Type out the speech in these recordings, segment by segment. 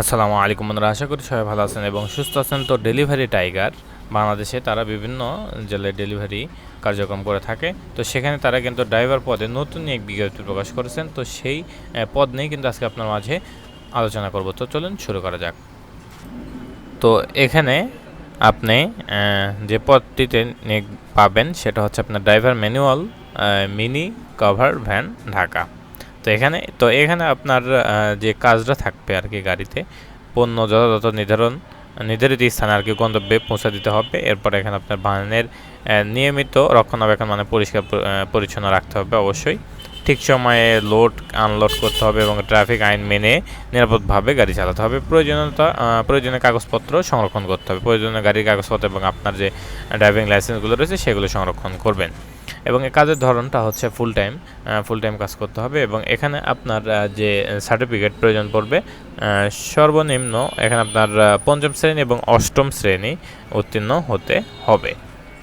আসসালামু আলাইকুম বন্ধুরা, আশা করি সবাই ভালো আছেন এবং সুস্থ আছেন। তো ডেলিভারি টাইগার, বাংলাদেশে তারা বিভিন্ন জেলায় ডেলিভারি কার্যক্রম করে থাকে। তো সেখানে তারা কিন্তু ড্রাইভার পদে নতুন এক বিজ্ঞপ্তি প্রকাশ করেছেন। তো সেই পদ নিয়ে কিন্তু আজকে আপনার মাঝে আলোচনা করব। তো চলুন শুরু করা যাক। তো এখানে আপনি যে পদটিতে পাবেন সেটা হচ্ছে আপনার driver manual mini cover van Dhaka. তো এখানে তো এখানে আপনার যে কাজটা থাকবে আর কি গাড়িতে, পণ্য যথাযথ নির্ধারণ, নির্ধারিত স্থানে আর কি গন্তব্যে পৌঁছে দিতে হবে। এরপর এখানে আপনার বাহনের নিয়মিত রক্ষণাবেক্ষণ মানে পরিষ্কার পরিচ্ছন্ন রাখতে হবে অবশ্যই। ঠিক সময়ে লোড আনলোড করতে হবে এবং ট্রাফিক আইন মেনে নিরাপদভাবে গাড়ি চালাতে হবে। প্রয়োজনীয়তা প্রয়োজনীয় কাগজপত্র সংরক্ষণ করতে হবে। প্রয়োজনীয় গাড়ির কাগজপত্র এবং আপনার যে ড্রাইভিং লাইসেন্সগুলো রয়েছে সেগুলো সংরক্ষণ করবেন। এবং এই কাজের ধরনটা হচ্ছে ফুল টাইম ফুল টাইম কাজ করতে হবে এবং এখানে আপনার যে সার্টিফিকেট প্রয়োজন পড়বে সর্বনিম্ন এখানে আপনার পঞ্চম শ্রেণি এবং অষ্টম শ্রেণি উত্তীর্ণ হতে হবে।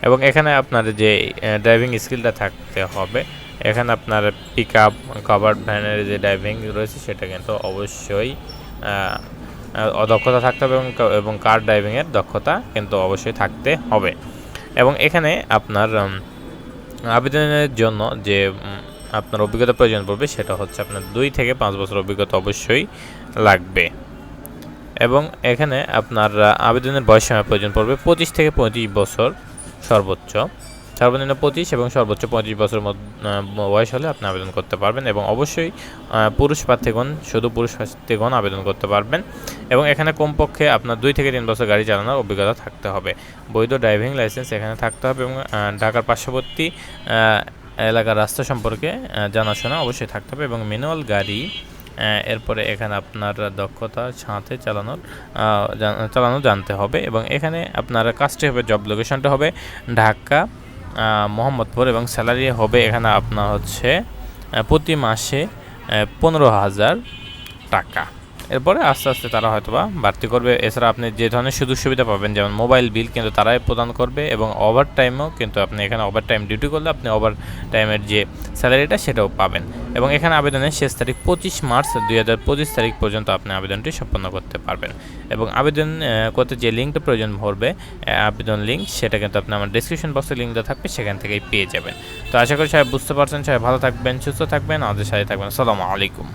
এবং এখানে আপনার যে ড্রাইভিং স্কিলটা থাকতে হবে, এখানে আপনার পিক আপ কভার ভ্যানের যে ড্রাইভিং রয়েছে সেটা কিন্তু অবশ্যই দক্ষতা থাকতে হবে এবং এবং কার ড্রাইভিংয়ের দক্ষতা কিন্তু অবশ্যই থাকতে হবে। এবং এখানে আপনার আবেদনের জন্য যে আপনার অভিজ্ঞতা প্রয়োজন পড়বে সেটা হচ্ছে আপনার দুই থেকে পাঁচ বছর অভিজ্ঞতা অবশ্যই লাগবে। এবং এখানে আপনার আবেদনের বয়স সময় প্রয়োজন পড়বে পঁচিশ থেকে পঁয়ত্রিশ বছর সর্বোচ্চ। সর্বনিম্ন পঁচিশ এবং সর্বোচ্চ পঁয়ত্রিশ বছর বয়স হলে আপনি আবেদন করতে পারবেন এবং অবশ্যই পুরুষ প্রার্থীগণ, শুধু পুরুষ প্রার্থীগণ আবেদন করতে পারবেন এবং এখানে কমপক্ষে আপনার দুই থেকে তিন বছর গাড়ি চালানোর অভিজ্ঞতা থাকতে হবে। বৈধ ড্রাইভিং লাইসেন্স এখানে থাকতে হবে এবং ঢাকার পার্শ্ববর্তী এলাকার রাস্তা সম্পর্কে জানাশোনা অবশ্যই থাকতে হবে এবং ম্যানুয়াল গাড়ি এরপরে এখানে আপনার দক্ষতা সাথে চালানোর চালানো জানতে হবে এবং এখানে আপনার কাজটি হবে, জব লোকেশনটা হবে ঢাকা মোহাম্মদপুর এবং স্যালারি হবে এখানে আপনার হচ্ছে প্রতি মাসে পনেরো হাজার টাকা। এরপরে আস্তে আস্তে তারা হয়তোবা বাড়তি করবে। এছাড়া আপনি যে ধরনের সুযোগ সুবিধা পাবেন, যেমন মোবাইল বিল কিন্তু তারাই প্রদান করবে এবং ওভার টাইমও কিন্তু আপনি এখানে ওভার টাইম ডিউটি করলে আপনি ওভার টাইমের যে স্যালারিটা সেটাও পাবেন। এবং এখানে আবেদনের শেষ তারিখ পঁচিশ মার্চ দুই হাজার পঁচিশ তারিখ পর্যন্ত আপনি আবেদনটি সম্পন্ন করতে পারবেন। এবং আবেদন করতে যে লিঙ্কটা প্রয়োজন ভরবে আবেদন লিঙ্ক সেটা কিন্তু আপনি আমার ডিসক্রিপশন বক্সে লিঙ্ক দেওয়া থাকবে, সেখান থেকেই পেয়ে যাবেন। তো আশা করি সবাই বুঝতে পারছেন, সবাই ভালো থাকবেন, সুস্থ থাকবেন, আমাদের সাথে থাকবেন। আসসালামু আলাইকুম।